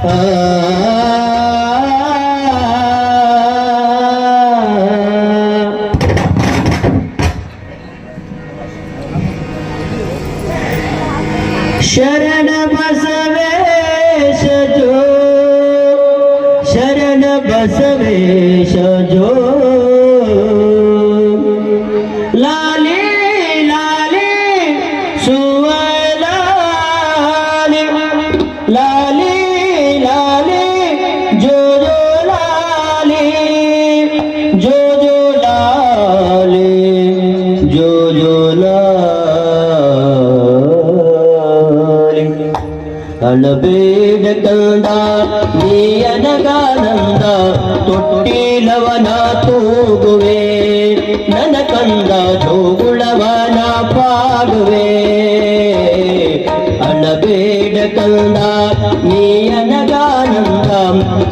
Oh. பல pad கண்டார் நீ எனகானந்த ತೊಟ್ಟಿಲವನ ತೂಗುವೆ ನನ ಕಂದ ತೋಗುಳವನ ಪಾಡುವೆ ಅಳಬೇಡ ಕಂದ ನೀಯನಗಾನಂದ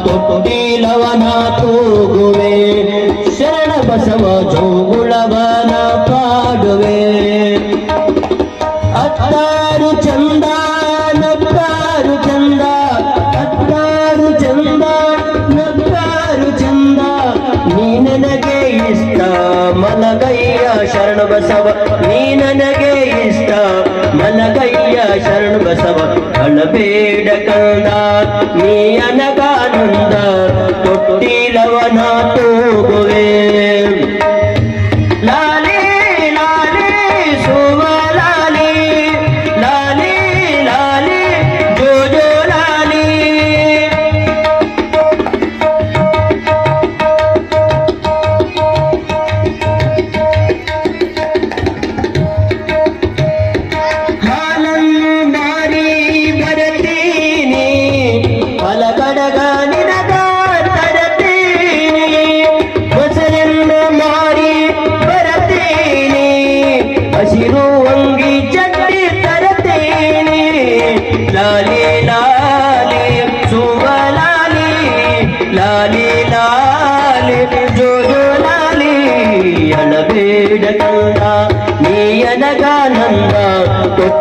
ತೊಟ್ಟಿಲವನ ತೂಗುವೆ ಶರಣ ಬಸವ ಜೋಗುಳವನ ಬಸವ ಅಳಬೇಡ ಕಂದ ನೀ ಅನಗಾನಂದ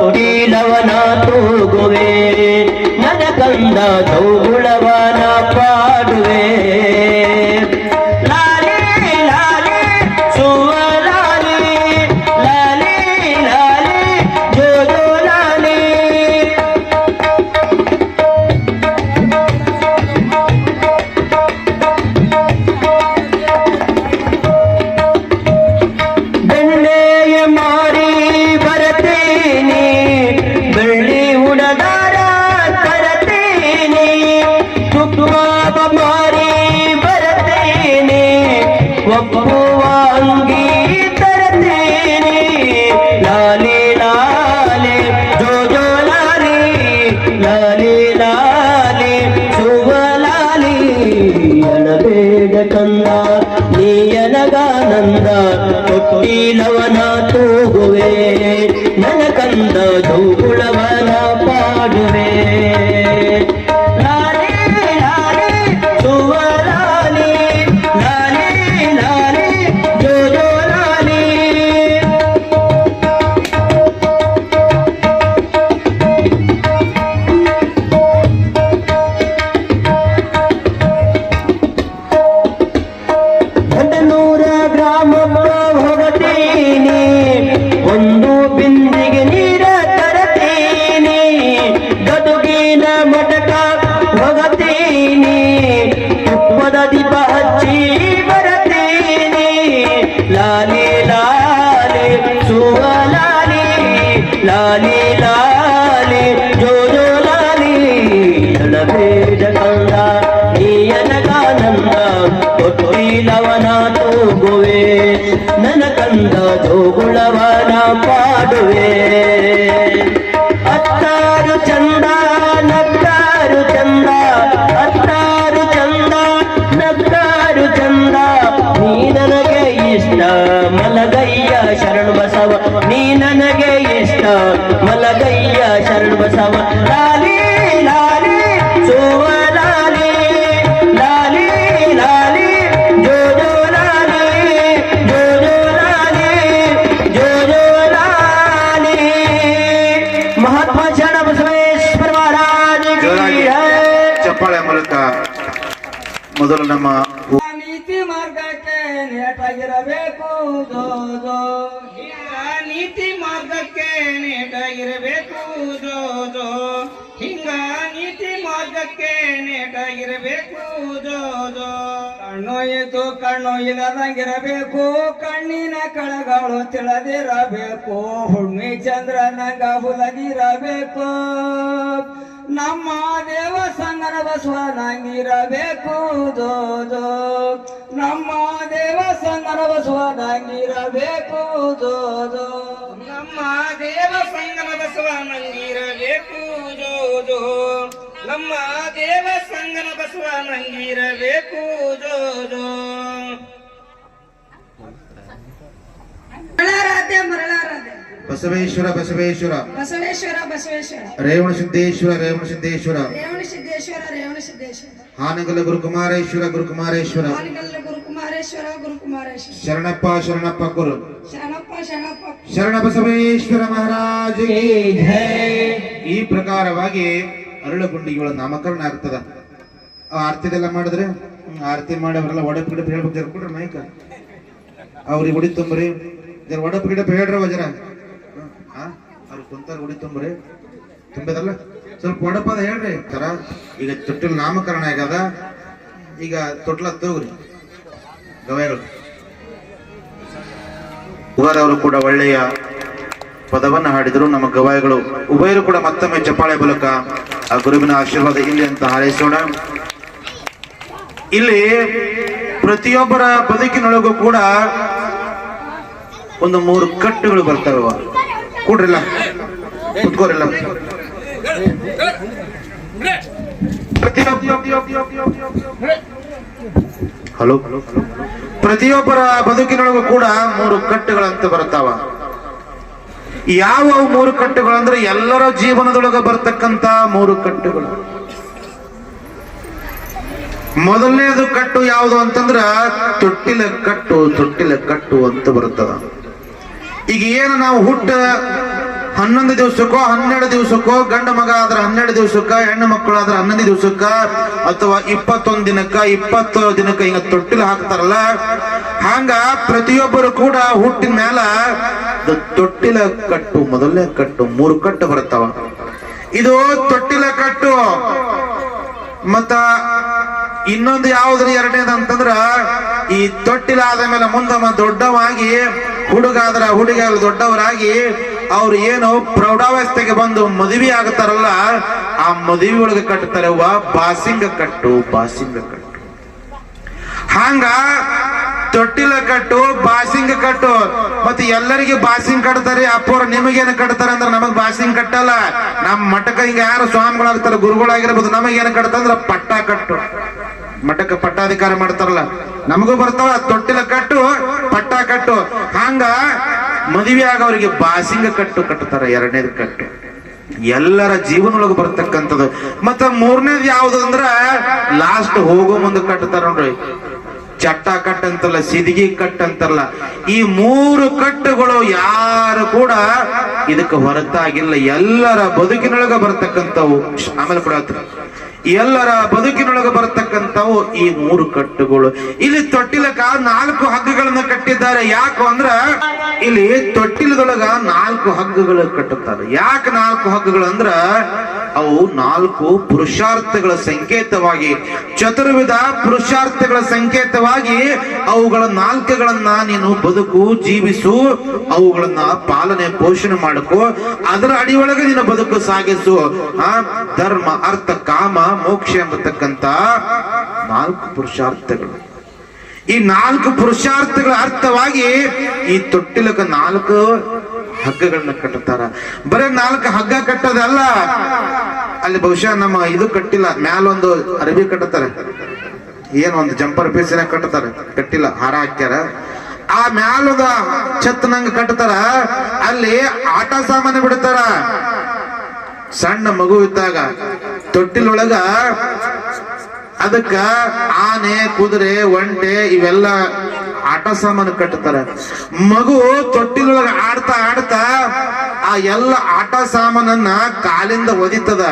ಕುಟೀಲವನ ತೂಗುವೆ ನನ ಕಂದ ಚೌಗುಳವ లాలి లాలి జో జో లాలి. తడపేడ కంద నీయనగానంద ఒట్టి లవనాతో గోవే. నన కంద జోగుళవన పాడువే. ನನಗೆ ಇಷ್ಟ. ಮಲಗಯ್ಯ ಶರಣ ಬಸವ ಲಾಲಿ ಲಾಲಿ ಸೋವ ನೇಟಾಗಿರಬೇಕು ಜೋ ಜೋ. ಹಿಂಗ ನೀತಿ ಮಾರ್ಗಕ್ಕೆ ನೇಟಾಗಿರಬೇಕು ಜೋ ಜೋ. ಕಣ್ಣು ಇಲ್ಲದಂಗಿರಬೇಕು, ಕಣ್ಣಿನ ಕಳಗಳು ತಿಳದಿರಬೇಕು. ಹುಣ್ಣಿ ಚಂದ್ರನಂಗ ಹುಲದಿರಬೇಕು ನಮ್ಮ ದೇವ ಸಂಗನ ಬಸವನಂಗಿರಬೇಕು, ಜೋ ಜೋ. ನಮ್ಮ ದೇವ ಸಂಗನ ಬಸವನಂಗಿರಬೇಕು, ಜೋ ಜೋ. ನಮ್ಮ ದೇವ ಸಂಗಮ ಬಸವ ನಂಗಿರಬೇಕು ಜೋ ಜೋ ನಮ್ಮ ದೇವ ಸಂಗಮ ಬಸವ ನಂಗಿರಬೇಕು ಜೋ ಜೋ ಮರಳಾರಾಧ್ಯ ಮರಳಾರಾಧ್ಯ ಬಸವೇಶ್ವರ ಬಸವೇಶ್ವರ ಬಸವೇಶ್ವರ ಬಸವೇಶ್ವರ ರೇವಣ ಸಿದ್ದೇಶ್ವರ ರೇವಣ ಸಿದ್ದೇಶ್ವರ ರೇವಣ ಸಿದ್ದೇಶ್ವರ ರೇವಣ ಸಿದ್ದೇಶ್ವರ ಹಾನಗಲ ಗುರುಕುಮಾರೇಶ್ವರ ಗುರುಕುಮಾರೇಶ್ವರ ಹಾನಗಲ್ಲ ಗುರುಕುಮಾರೇಶ್ವರ ಗುರುಕುಮಾರೇಶ್ವರ ಶರಣಪ್ಪ ಶರಣಪ್ಪ ಗುರು ಶರಣಪ್ಪ ಶರಣಪ್ಪ ಶರಣ ಬಸವೇಶ್ವರ ಮಹಾರಾಜ ಈ ಪ್ರಕಾರವಾಗಿ ಅರಳುಗುಂಡಿಗಳ ನಾಮಕರಣ ಆಗ್ತದ. ಆರತಿದೆಲ್ಲ ಮಾಡಿದ್ರೆ ಆರತಿ ಮಾಡಿ ಅವರೆಲ್ಲ ಒಡಪ್ ಗಿಡಪ್ ಹೇಳ್ಬೇಕು ಜರ ಕೊಡ್ರಿ ಮೈಕ. ಅವ್ರಿಗೆ ಉಡಿ ತುಂಬ್ರಿ. ಜರ ಒಡಪ್ ಗಿಡಪ್ ಹೇಳ್ರಿ ಅವ ಜರ ಹಾ ಅವ್ರು ಕುಂತಾರ ಉಡಿ ತುಂಬ್ರಿ. ತುಂಬಿದಲ್ಲ ಸ್ವಲ್ಪ ಒಡಪ ಅದ ಹೇಳ್ರಿ. ತರ ಈಗ ತೊಟ್ಟಿಲ್ ನಾಮಕರಣ ಆಗ್ಯದ. ಈಗ ತೊಟ್ಲ ತೋಗ್ರಿ. ಗವಾಯಿಗಳು ಉಗಾರವರು ಕೂಡ ಒಳ್ಳೆಯ ಪದವನ್ನು ಹಾಡಿದರು. ನಮ್ಮ ಗವಾಯಿಗಳು ಉಭಯರು ಕೂಡ ಮತ್ತೊಮ್ಮೆ ಚಪ್ಪಾಳೆ ಮೂಲಕ ಆ ಗುರುವಿನ ಆಶೀರ್ವಾದ ಇಲ್ಲಿ ಅಂತ ಹಾರೈಸೋಣ. ಇಲ್ಲಿ ಪ್ರತಿಯೊಬ್ಬರ ಬದುಕಿನೊಳಗೂ ಕೂಡ ಒಂದು ಮೂರು ಕಟ್ಟುಗಳು ಬರ್ತವೆ ಕೂಡ್ರಿಲ್ಲ. ಕುತ್ಕೋರಿಲ್ಲ. ಹಲೋ. ಪ್ರತಿಯೊಬ್ಬರ ಬದುಕಿನೊಳಗೂ ಕೂಡ ಮೂರು ಕಟ್ಟುಗಳಂತ ಬರ್ತಾವ ಯಾವ ಮೂರು ಕಟ್ಟುಗಳು ಅಂದ್ರೆ ಎಲ್ಲರ ಜೀವನದೊಳಗ ಬರ್ತಕ್ಕಂತ ಮೂರು ಕಟ್ಟುಗಳು. ಮೊದಲನೇದು ಕಟ್ಟು ಯಾವುದು ಅಂತಂದ್ರ ತೊಟ್ಟಿಲ ಕಟ್ಟು ತೊಟ್ಟಿಲ ಕಟ್ಟು ಅಂತ ಬರ್ತದ ಈಗ ಏನು ನಾವು ಹುಟ್ಟ ಹನ್ನೊಂದು ದಿವಸಕ್ಕೋ, ಹನ್ನೆರಡು ದಿವಸಕ್ಕೋ, ಗಂಡ ಮಗ ಆದ್ರೆ ಹನ್ನೆರಡು ದಿವಸಕ್ಕ, ಹೆಣ್ಣು ಮಕ್ಕಳು ಆದ್ರೆ ಹನ್ನೊಂದು ದಿವಸಕ್ಕ, ಅಥವಾ ಇಪ್ಪತ್ತೊಂದು ದಿನಕ್ಕ, ಇಪ್ಪತ್ತು ದಿನಕ್ಕ ಹಿಂಗ ತೊಟ್ಟಿಲು ಹಾಕ್ತಾರಲ್ಲ, ಹಂಗ ಪ್ರತಿಯೊಬ್ಬರು ಕೂಡ ಹುಟ್ಟಿನ ಮೇಲ ಇದು ತೊಟ್ಟಿಲ ಕಟ್ಟು, ಮೊದಲನೇ ಕಟ್ಟು, ಮೂರು ಕಟ್ಟು ಬರ್ತಾವ ಇದು ತೊಟ್ಟಿಲ ಕಟ್ಟು. ಮತ್ತ ಇನ್ನೊಂದು ಯಾವ್ದ್ರ ಎರಡನೇದ ಅಂತಂದ್ರ, ಈ ತೊಟ್ಟಿಲಾದ ಮೇಲೆ ಮುಂದೆ ದೊಡ್ಡವಾಗಿ ಹುಡುಗಾದ್ರ ಹುಡುಗ ದೊಡ್ಡವರಾಗಿ ಅವ್ರು ಏನು ಪ್ರೌಢಾವಸ್ಥೆಗೆ ಬಂದು ಮದುವೆ ಆಗ್ತಾರಲ್ಲ, ಆ ಮದುವೆ ಒಳಗೆ ಕಟ್ಟುತ್ತಾರೆ ವಾ, ಬಾಸಿಂಗ ಕಟ್ಟು ಬಾಸಿಂಗ ಕಟ್ಟು. ಹಂಗ ತೊಟ್ಟಿಲ ಕಟ್ಟು, ಬಾಸಿಂಗ ಕಟ್ಟು. ಮತ್ತೆ ಎಲ್ಲರಿಗೆ ಬಾಸಿಂಗ್ ಕಟ್ತಾರೆ, ಅಪ್ಪವ್ರ ನಿಮಗೇನು ಕಟ್ತಾರೆ ಅಂದ್ರೆ ನಮಗ್ ಬಾಸಿಂಗ್ ಕಟ್ಟಲ್ಲ. ನಮ್ಮ ಮಠಕ್ಕೆ ಹಿಂಗ ಯಾರು ಸ್ವಾಮಿಗಳಾಗ್ತಾರೆ, ಗುರುಗಳಾಗಿರ್ಬೋದು, ನಮಗೇನು ಕಟ್ತಂದ್ರೆ ಪಟ್ಟ ಕಟ್ಟು. ಮಠಕ್ಕೆ ಪಟ್ಟಾಧಿಕಾರ ಮಾಡ್ತಾರಲ್ಲ, ನಮಗೂ ಬರ್ತಾವ, ತೊಟ್ಟಿಲ ಕಟ್ಟು, ಪಟ್ಟ ಕಟ್ಟು. ಹಂಗ ಮದುವೆ ಆಗೋರಿಗೆ ಬಾಸಿಂಗ ಕಟ್ಟು ಕಟ್ಟುತ್ತಾರ, ಎರಡನೇದು ಕಟ್ಟು. ಎಲ್ಲರ ಜೀವನೊಳಗೆ ಬರ್ತಕ್ಕಂಥದ್ದು. ಮತ್ತ ಮೂರನೇದು ಯಾವ್ದು ಅಂದ್ರ ಲಾಸ್ಟ್ ಹೋಗೋ ಮುಂದೆ ಕಟ್ತಾರ ನೋಡ್ರಿ. ಚಟ್ಟ ಕಟ್ ಅಂತಲ್ಲ ಸಿದಿಗಿ ಕಟ್ ಅಂತಲ್ಲ ಈ ಮೂರು ಕಟ್ಟುಗಳು ಯಾರು ಕೂಡ ಇದಕ್ಕೆ ಹೊರತಾಗಿಲ್ಲ. ಎಲ್ಲರ ಬದುಕಿನೊಳಗ ಬರ್ತಕ್ಕಂಥವು. ಆಮೇಲೆ ಕೂಡ. ಎಲ್ಲರ ಬದುಕಿನೊಳಗೆ ಬರತಕ್ಕಂಥವು ಈ ಮೂರು ಕಟ್ಟುಗಳು. ಇಲ್ಲಿ ತೊಟ್ಟಿಲಕ ನಾಲ್ಕು ಹಗ್ಗಗಳನ್ನ ಕಟ್ಟಿದ್ದಾರೆ. ಯಾಕು ಅಂದ್ರ ಇಲ್ಲಿ ತೊಟ್ಟಿಲದೊಳಗ ನಾಲ್ಕು ಹಗ್ಗಗಳು ಕಟ್ಟುತ್ತಾರೆ. ಯಾಕೆ ನಾಲ್ಕು ಹಗ್ಗಗಳು ಅಂದ್ರ ಅವು ನಾಲ್ಕು ಪುರುಷಾರ್ಥಗಳ ಸಂಕೇತವಾಗಿ, ಚತುರ್ವಿಧ ಪುರುಷಾರ್ಥಗಳ ಸಂಕೇತವಾಗಿ ಅವುಗಳ ನಾಲ್ಕುಗಳನ್ನ ನೀನು ಬದುಕು, ಜೀವಿಸು, ಅವುಗಳನ್ನ ಪಾಲನೆ, ಪೋಷಣೆ ಮಾಡಕು. ಅದರ ಅಡಿಯೊಳಗೆ ನೀನು ಬದುಕು ಸಾಗಿಸು. ಆ, ಧರ್ಮ, ಅರ್ಥ, ಕಾಮ ಮೋಕ್ಷ ಎಂಬತಕ್ಕಂತ ನಾಲ್ಕು ಪುರುಷಾರ್ಥಗಳು. ಈ ನಾಲ್ಕು ಪುರುಷಾರ್ಥಗಳ ಅರ್ಥವಾಗಿ ಈ ತೊಟ್ಟಿಲಕ ನಾಲ್ಕು ಹಗ್ಗಗಳನ್ನ ಕಟ್ಟುತ್ತಾರ ಬರೀ ನಾಲ್ಕು ಹಗ್ಗ ಕಟ್ಟೋದಲ್ಲ ಅಲ್ಲಿ. ಬಹುಶಃ ನಮ್ಮ ಇದು ಕಟ್ಟಿಲ್ಲ, ಮ್ಯಾಲೊಂದು ಅರಬಿ ಕಟ್ಟುತ್ತಾರೆ ಏನು ಒಂದು ಜಂಪರ್ ಪೀಸಿನ ಕಟ್ಟುತ್ತಾರೆ ಕಟ್ಟಿಲ್ಲ, ಹಾರ ಹಾಕ್ಯಾರ. ಆ ಮ್ಯಾಲದ ಛತ್ ನಂಗೆ ಅಲ್ಲಿ ಆಟ ಸಾಮಾನು ಬಿಡ್ತಾರ. ಸಣ್ಣ ಮಗು ಇದ್ದಾಗ ತೊಟ್ಟಿಲೊಳಗ ಅದಕ್ಕ ಆನೆ, ಕುದುರೆ, ಒಂಟೆ ಇವೆಲ್ಲ ಆಟ ಸಾಮಾನು ಕಟ್ಟುತ್ತಾರೆ ಮಗು ತೊಟ್ಟಿಲೊಳಗ ಆಡ್ತಾ ಆಡ್ತಾ ಆ ಎಲ್ಲ ಆಟ ಸಾಮಾನನ್ನ ಕಾಲಿಂದ ಒದಿತದ.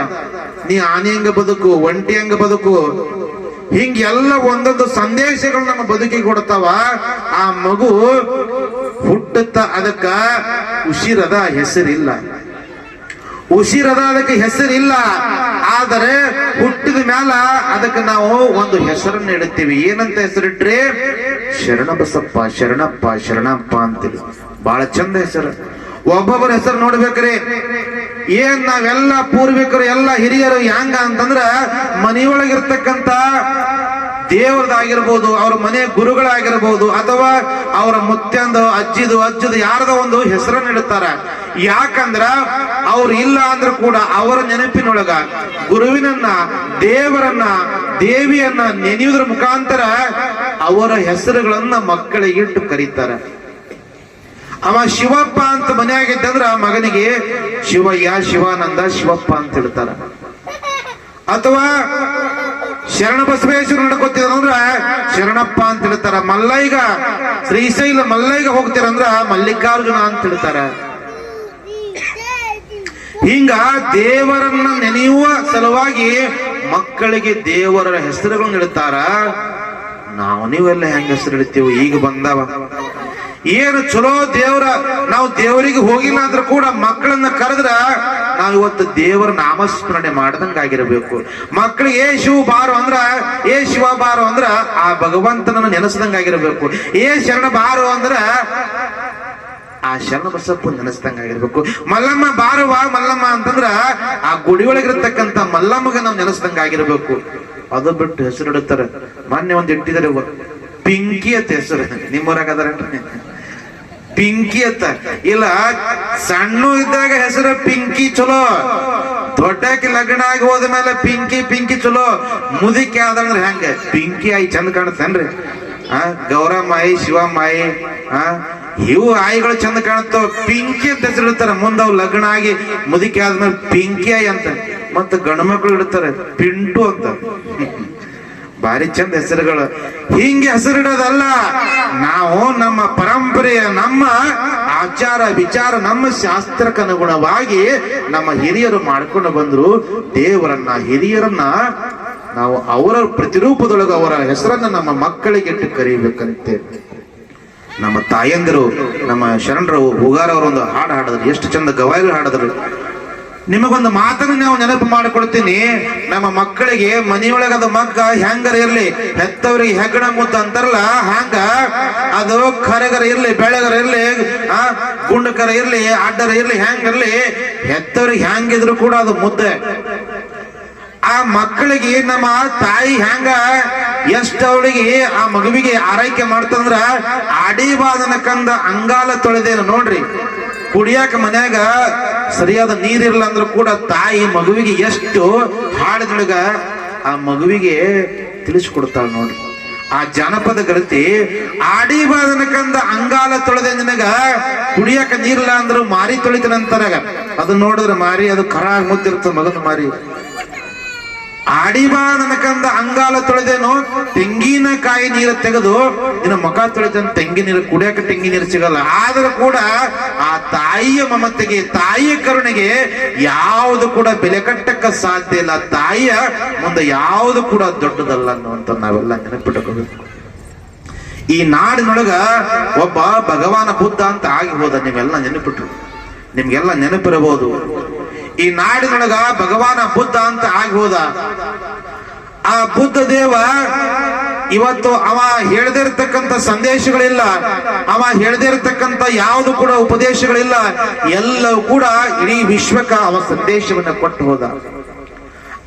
ನೀ ಆನೆ ಹಂಗ ಬದುಕು, ಒಂಟಿ ಹಂಗ ಬದುಕು? ಹಿಂಗ ಎಲ್ಲ ಒಂದೊಂದು ಸಂದೇಶಗಳು ನಮ್ಮ ಬದುಕಿ ಕೊಡ್ತಾವ. ಆ ಮಗು ಹುಟ್ಟುತ್ತ ಅದಕ್ಕ ಉಸಿರದ ಹೆಸರಿಲ್ಲ. ಉಸಿರದ ಅದಕ್ಕೆ ಹೆಸರಿಲ್ಲ. ಆದರೆ ಹುಟ್ಟಿದ ಮ್ಯಾಲ ಅದಕ್ಕೆ ನಾವು ಒಂದು ಹೆಸರನ್ನು ಇಡುತ್ತೀವಿ. ಏನಂತ ಹೆಸರಿಟ್ರಿ? ಶರಣಬಸಪ್ಪ, ಶರಣಪ್ಪ ಶರಣಪ್ಪ ಅಂತೀವಿ ಬಹಳ ಚಂದ ಹೆಸರು. ಒಬ್ಬೊಬ್ಬರ ಹೆಸರು ನೋಡ್ಬೇಕ್ರಿ. ಏನ್ ನಾವೆಲ್ಲ ಪೂರ್ವಿಕರು, ಎಲ್ಲ ಹಿರಿಯರು ಹ್ಯಾಂಗ ಅಂತಂದ್ರ ಮನೆಯೊಳಗಿರ್ತಕ್ಕಂತ ದೇವ್ರದಾಗಿರ್ಬೋದು ಅವ್ರ ಮನೆ ಗುರುಗಳಾಗಿರ್ಬೋದು, ಅಥವಾ ಅವರ ಮುತ್ಯಂದು, ಅಜ್ಜಿದು, ಅಜ್ಜದು ಯಾರದ ಒಂದು ಹೆಸರನ್ನ ಇಡುತ್ತಾರೆ. ಯಾಕಂದ್ರ ಅವ್ರು ಇಲ್ಲ ಅಂದ್ರೂ ಕೂಡ ಅವರ ನೆನಪಿನೊಳಗ ಗುರುವಿನನ್ನ, ದೇವರನ್ನ, ದೇವಿಯನ್ನ ನೆನೆಯುವುದರ ಮುಖಾಂತರ ಅವರ ಹೆಸರುಗಳನ್ನ ಮಕ್ಕಳಿಗೆ ಇಟ್ಟು ಕರೀತಾರೆ. ಅವ ಶಿವಪ್ಪ ಅಂತ ಮನೆಯಾಗಿದ್ದಂದ್ರ ಮಗನಿಗೆ ಶಿವಯ್ಯ, ಶಿವಾನಂದ, ಶಿವಪ್ಪ ಅಂತ ಹೇಳ್ತಾರ ಅಥವಾ ಶರಣ ಬಸವೇಶ್ವರ ನಡ್ಕೋತೀರಂದ್ರ ಶರಣಪ್ಪ ಅಂತ ಹೇಳ್ತಾರ. ಮಲ್ಲೈಗ ಶ್ರೀಶೈಲ ಮಲ್ಲೈಗ ಹೋಗ್ತೀರಂದ್ರ ಮಲ್ಲಿಕಾರ್ಜುನ ಅಂತ ಹೇಳ್ತಾರ. ಹಿಂಗ ದೇವರನ್ನ ನೆನೆಯುವ ಸಲುವಾಗಿ ಮಕ್ಕಳಿಗೆ ದೇವರ ಹೆಸರುಗಳನ್ನ ಇಡ್ತಾರ ನಾವು ನೀವೆಲ್ಲ ಹೆಂಗ ಹೆಸರು ಇಡ್ತೀವಿ ಈಗ ಬಂದವ. ಏನು ಚಲೋ ದೇವರ? ನಾವು ದೇವರಿಗೆ ಹೋಗಿಲ್ಲ ಅಂದ್ರೂ ಕೂಡ ಮಕ್ಕಳನ್ನ ಕರೆದ್ರ ಇವತ್ತು ದೇವರ ನಾಮಸ್ಮರಣೆ ಮಾಡ್ದಂಗ ಆಗಿರಬೇಕು. ಮಕ್ಕಳಿಗೆ ಏ ಶಿವ ಬಾರು ಅಂದ್ರ, ಏ ಶಿವ ಬಾರು ಅಂದ್ರ ಆ ಭಗವಂತನನ್ನು ನೆನೆಸ್ದಂಗ ಆಗಿರಬೇಕು. ಏ ಶರಣ ಬಾರು ಅಂದ್ರ ಆ ಶರಣ ಬಸಪ್ಪು ನೆನೆಸ್ದಂಗ ಆಗಿರ್ಬೇಕು. ಮಲ್ಲಮ್ಮ ಬಾರುವ ಮಲ್ಲಮ್ಮ ಅಂತಂದ್ರ ಆ ಗುಡಿ ಒಳಗಿರತಕ್ಕಂತ ಮಲ್ಲಮ್ಮಗ ನಾವು ನೆನೆಸ್ದಂಗ ಆಗಿರ್ಬೇಕು. ಅದು ಬಿಟ್ಟು ಹೆಸರು ಇಡುತ್ತಾರೆ. ಮೊನ್ನೆ ಒಂದು ಇಟ್ಟಿದ್ದಾರೆ ಪಿಂಕಿ ಅಂತ ಹೆಸರು. ನಿಮ್ಮೂರಾಗ ಅದಾರೇನ್ರಿ? ಪಿಂಕಿ ಅಂತ. ಇಲ್ಲ, ಸಣ್ಣ ಇದ್ದಾಗ ಹೆಸರು ಪಿಂಕಿ ಚಲೋ. ದೊಡ್ಡಕ್ಕೆ ಲಗ್ನ ಆಗಿ ಹೋದ ಮೇಲೆ ಪಿಂಕಿ ಪಿಂಕಿ ಚಲೋ. ಮುದಿಕೆ ಆದಂದ್ರೆ ಹೆಂಗ? ಪಿಂಕಿ ಆಯಿ ಚಂದ ಕಾಣುತ್ತೇನ್ರಿ? ಆ ಗೌರಮ್ಮಾಯಿ ಶಿವಮ್ಮಾಯಿ ಆ, ಇವು ಆಯಿಗಳು ಚಂದ ಕಾಣುತ್ತವ ಪಿಂಕಿ ಅಂತ ಹೆಸರು ಇಡ್ತಾರೆ. ಮುಂದ ಅವು ಲಗ್ನ ಆಗಿ ಮುದಿಕೆ ಆದ್ಮೇಲೆ ಪಿಂಕಿ ಆಯಿ ಅಂತ. ಮತ್ತೆ ಗಂಡು ಮಕ್ಕಳು ಇಡ್ತಾರೆ. ಪಿಂಟು ಅಂತ. ಭಾರಿ ಚಂದ ಹೆಸರುಗಳು. ಹಿಂಗೆ ಹೆಸರಿಡೋದಲ್ಲ. ನಾವು ನಮ್ಮ ಪರಂಪರೆಯ ನಮ್ಮ ಆಚಾರ ವಿಚಾರ, ನಮ್ಮ ಶಾಸ್ತ್ರಕ್ಕನುಗುಣವಾಗಿ ನಮ್ಮ ಹಿರಿಯರು ಮಾಡ್ಕೊಂಡು ಬಂದ್ರು. ದೇವರನ್ನ, ಹಿರಿಯರನ್ನ ನಾವು ಅವರ ಪ್ರತಿರೂಪದೊಳಗೆ ಅವರ ಹೆಸರನ್ನ ನಮ್ಮ ಮಕ್ಕಳಿಗೆ ಇಟ್ಟು ಕರೀಬೇಕಂತೆ. ನಮ್ಮ ತಾಯಂದಿರು, ನಮ್ಮ ಶರಣರು ಹುಗಾರವರು ಒಂದು ಹಾಡು ಹಾಡಿದ್ರು. ಎಷ್ಟು ಚಂದ ಗವಾಯಿಗಳು ಹಾಡಿದ್ರು. ನಿಮಗೊಂದು ಮಾತನ್ನು ನಾವು ನೆನಪು ಮಾಡಿಕೊಡ್ತೀನಿ. ನಮ್ಮ ಮಕ್ಕಳಿಗೆ ಮನೆಯೊಳಗದ ಮಗ್ಗ ಹೆಂಗರ ಇರ್ಲಿ, ಹೆತ್ತವ್ರಿಗೆ ಹೆಗ್ಗಣ ಮುದ್ದ ಅಂತಾರಲ್ಲ, ಹಂಗ? ಅದು ಕರಗರ ಇರ್ಲಿ, ಬೆಳಗರ ಇರ್ಲಿ, ಆ, ಗುಂಡಕರ ಇರ್ಲಿ, ಅಡ್ಡರ ಇರ್ಲಿ ಹೆಂಗಿರ್ಲಿ ಹೆತ್ತವ್ರಿಗೆ ಹೆಂಗಿದ್ರು ಕೂಡ ಅದು ಮುದ್ದೆ. ಆ ಮಕ್ಕಳಿಗೆ ನಮ್ಮ ತಾಯಿ ಹೆಂಗ ಎಷ್ಟ ಅವಳಿಗೆ ಆ ಮಗುವಿಗೆ ಆರೈಕೆ ಮಾಡ್ತಂದ್ರ ಅಡಿವಾದನ ಕಂದ ಅಂಗಾಲ ತೊಳೆದೇನು ನೋಡ್ರಿ. ಕುಡಿಯಾಕ ಮನ್ಯಾಗ ಸರಿಯಾದ ನೀರಿಲ್ಲ ಅಂದ್ರೂ ಕೂಡ ತಾಯಿ ಮಗುವಿಗೆ ಎಷ್ಟು ಹಾಡಿದೊಳಗ ಆ ಮಗುವಿಗೆ ತಿಳಿಸ್ಕೊಡ್ತಾಳ ನೋಡ್ರಿ. ಆ ಜಾನಪದ ಆಡಿ ಬಾದನ ಕಂದ ಅಂಗಾಲ ತೊಳೆದ ನಿನಗ ಕುಡಿಯಾಕ ನೀರಿಲ್ಲ ಅಂದ್ರು ಮಾರಿ ತೊಳಿತನಂತಾರಾಗ ಅದನ್ನ ನೋಡಿದ್ರೆ ಮಾರಿ, ಅದು ಕರ ಮುದ್ದಿರ್ತದ ಮಗನ ಮಾರಿ. ಆಡಿಬಾ ನನಕಂದ ಅಂಗಾಲ ತೊಳೆದೇನು, ತೆಂಗಿನಕಾಯಿ ನೀರು ತೆಗೆದು ಇನ್ನು ಮುಖ ತೊಳೆದ ತೆಂಗಿನ ನೀರು ಕುಡಿಯಕ ತೆಂಗಿನ ನೀರು ಸಿಗಲ್ಲ. ಆದರೂ ಕೂಡ ಆ ತಾಯಿಯ ಮಮತೆಗೆ, ತಾಯಿಯ ಕರುಣೆಗೆ ಯಾವುದು ಕೂಡ ಬೆಲೆ ಕಟ್ಟಕ್ಕ ಸಾಧ್ಯ ಇಲ್ಲ. ತಾಯಿಯ ಮುಂದೆ ಯಾವುದು ಕೂಡ ದೊಡ್ಡದಲ್ಲ ಅನ್ನುವಂತ ನಾವೆಲ್ಲ ನೆನಪಿಟ್ಟುಕೋಬೇಕು ಈ ನಾಡಿನೊಳಗ ಒಬ್ಬ ಭಗವಾನ ಬುದ್ಧ ಅಂತ ಆಗಿ ಹೋದ ನೀವೆಲ್ಲ ನೆನಪಿಟ್ರು. ನಿಮ್ಗೆಲ್ಲ ನೆನಪಿರಬಹುದು. ಈ ನಾಡಿನೊಳಗ ಭಗವಾನ ಬುದ್ಧ ಅಂತ ಆಗಿ ಹೋದ. ಆ ಬುದ್ಧ ದೇವ ಇವತ್ತು ಅವ ಹೇಳದಿರ್ತಕ್ಕಂತ ಸಂದೇಶಗಳಿಲ್ಲ. ಅವ ಹೇಳದಿರ್ತಕ್ಕಂತ ಯಾವ್ದು ಕೂಡ ಉಪದೇಶಗಳಿಲ್ಲ. ಎಲ್ಲವೂ ಕೂಡ ಇಡೀ ವಿಶ್ವಕ್ಕ ಅವ ಸಂದೇಶವನ್ನ ಕೊಟ್ಟು ಹೋದ.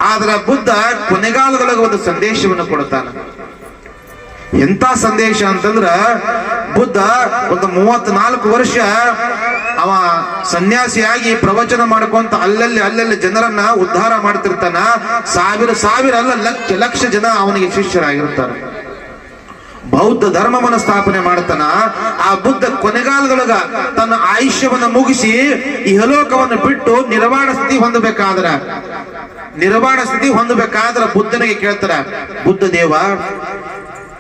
ಆದ್ರ ಬುದ್ಧ ಕೊನೆಗಾಲದೊಳಗೆ ಒಂದು ಸಂದೇಶವನ್ನು ಕೊಡ್ತಾನ. ಎಂತ ಸಂದೇಶ ಅಂತಂದ್ರ ಬುದ್ಧ ಒಂದು ಮೂವತ್ನಾಲ್ಕು ವರ್ಷ ಅವ ಸನ್ಯಾಸಿಯಾಗಿ ಪ್ರವಚನ ಮಾಡ್ಕೊಂತ ಅಲ್ಲಲ್ಲಿ ಅಲ್ಲಲ್ಲಿ ಜನರನ್ನ ಉದ್ಧಾರ ಮಾಡ್ತಿರ್ತಾನ. ಸಾವಿರ ಸಾವಿರ ಅಲ್ಲ ಲಕ್ಷ ಲಕ್ಷ ಜನ ಅವನಿಗೆ ಶಿಷ್ಯರಾಗಿರ್ತಾರೆ. ಬೌದ್ಧ ಧರ್ಮವನ್ನ ಸ್ಥಾಪನೆ ಮಾಡ್ತಾನ. ಆ ಬುದ್ಧ ಕೊನೆಗಾಲದೊಳಗ ತನ್ನ ಆಯುಷ್ಯವನ್ನ ಮುಗಿಸಿ ಇಹಲೋಕವನ್ನು ಹಲೋಕವನ್ನು ಬಿಟ್ಟು ನಿರ್ವಾಣ ಸ್ಥಿತಿ ಹೊಂದಬೇಕಾದ್ರ, ನಿರ್ವಾಣ ಸ್ಥಿತಿ ಹೊಂದಬೇಕಾದ್ರ ಬುದ್ಧನಿಗೆ ಕೇಳ್ತಾರ, ಬುದ್ಧ ದೇವ,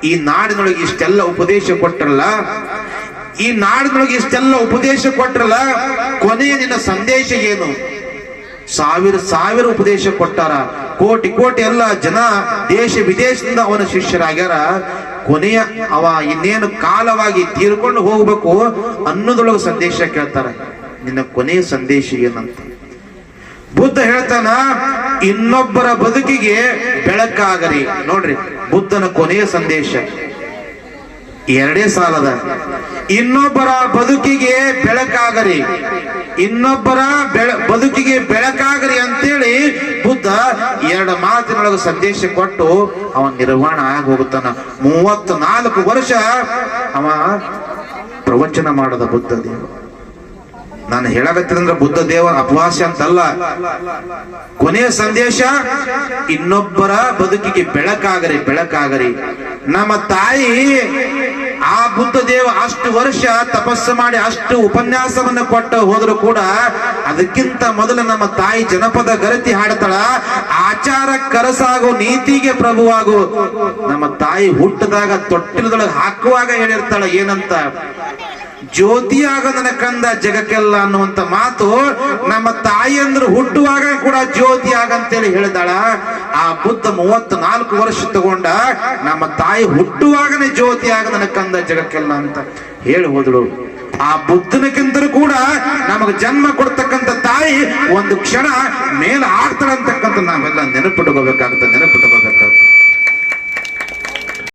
ಈ ನಾಡಿನೊಳಗೆ ಇಷ್ಟೆಲ್ಲ ಉಪದೇಶ ಕೊಟ್ರಲ್ಲ ಈ ನಾಡಿನೊಳಗೆ ಇಷ್ಟೆಲ್ಲ ಉಪದೇಶ ಕೊಟ್ರಲ್ಲ, ಕೊನೆಯ ನಿನ್ನ ಸಂದೇಶ ಏನು? ಸಾವಿರ ಸಾವಿರ ಉಪದೇಶ ಕೊಟ್ಟಾರ. ಕೋಟಿ ಕೋಟಿ ಎಲ್ಲ ಜನ ದೇಶ ವಿದೇಶದಿಂದ ಅವನ ಶಿಷ್ಯರಾಗ್ಯಾರ. ಕೊನೆಯ ಅವ ಇನ್ನೇನು ಕಾಲವಾಗಿ ತೀರ್ಕೊಂಡು ಹೋಗ್ಬೇಕು ಅನ್ನೋದೊಳಗೆ ಸಂದೇಶ ಕೇಳ್ತಾರ. ನಿನ್ನ ಕೊನೆಯ ಸಂದೇಶ ಏನಂತ. ಬುದ್ಧ ಹೇಳ್ತಾನ, ಇನ್ನೊಬ್ಬರ ಬದುಕಿಗೆ ಬೆಳಕಾಗರಿ. ನೋಡ್ರಿ, ಬುದ್ಧನ ಕೊನೆಯ ಸಂದೇಶ. ಎರಡೇ ಸಾಲದ. ಇನ್ನೊಬ್ಬರ ಬದುಕಿಗೆ ಬೆಳಕಾಗರಿ. ಇನ್ನೊಬ್ಬರ ಬೆಳ, ಬದುಕಿಗೆ ಬೆಳಕಾಗರಿ ಅಂತೇಳಿ ಬುದ್ಧ ಎರಡು ಮಾತಿನೊಳಗೆ ಸಂದೇಶ ಕೊಟ್ಟು ಅವ ನಿರ್ವಾಣ ಆಗಿ ಹೋಗುತ್ತಾನ. ಮೂವತ್ತು ನಾಲ್ಕು ವರ್ಷ ಅವ ಪ್ರವಚನ ಮಾಡದ ಬುದ್ಧ ದೇವ. ನಾನು ಹೇಳಕತ್ತಿರಂದ್ರ ಬುದ್ಧ ದೇವ ಅಪವಾಸ ಅಂತಲ್ಲ. ಕೊನೆಯ ಸಂದೇಶ, ಇನ್ನೊಬ್ಬರ ಬದುಕಿಗೆ ಬೆಳಕಾಗರಿ ಬೆಳಕಾಗರಿ. ನಮ್ಮ ತಾಯಿ ಆ ಬುದ್ಧ ದೇವ ಅಷ್ಟು ವರ್ಷ ತಪಸ್ಸು ಮಾಡಿ ಅಷ್ಟು ಉಪನ್ಯಾಸವನ್ನು ಕೊಟ್ಟ ಹೋದ್ರು ಕೂಡ ಅದಕ್ಕಿಂತ ಮೊದಲು ನಮ್ಮ ತಾಯಿ ಜನಪದ ಗರತಿ ಹಾಡ್ತಾಳ, ಆಚಾರ ಕರಸಾಗು ನೀತಿಗೆ ಪ್ರಭುವಾಗು. ನಮ್ಮ ತಾಯಿ ಹುಟ್ಟದಾಗ ತೊಟ್ಟಿಲದೊಳಗೆ ಹಾಕುವಾಗ ಹೇಳಿರ್ತಾಳ, ಏನಂತ? ಜ್ಯೋತಿಯಾಗ ನನ್ನ ಕಂದ ಜಗಕ್ಕೆಲ್ಲ ಅನ್ನುವಂತ ಮಾತು ನಮ್ಮ ತಾಯಿಯಂದ್ರು ಹುಟ್ಟುವಾಗ ಕೂಡ ಜ್ಯೋತಿ ಆಗಂತೇಳಿ ಹೇಳಿದಾಳ. ಆ ಬುದ್ಧ ಮೂವತ್ತ್ ನಾಲ್ಕು ವರ್ಷ ತಗೊಂಡ ನಮ್ಮ ತಾಯಿ ಹುಟ್ಟುವಾಗನೇ ಜ್ಯೋತಿ ಆಗ ನನ್ನ ಕಂದ ಜಗಕ್ಕೆಲ್ಲ ಅಂತ ಹೇಳಿ ಹೋದಳು. ಆ ಬುದ್ಧನಕ್ಕಿಂತಲೂ ಕೂಡ ನಮಗೆ ಜನ್ಮ ಕೊಡ್ತಕ್ಕಂಥ ತಾಯಿ ಒಂದು ಕ್ಷಣ ಮೇಲೆ ಆಗ್ತಾಳಂತಕ್ಕಂಥ ನಾವೆಲ್ಲ ನೆನಪಿಟ್ಕೋಬೇಕಾಗ್ತದೆ ನೆನಪಿಟ್ಕೋಬೇಕು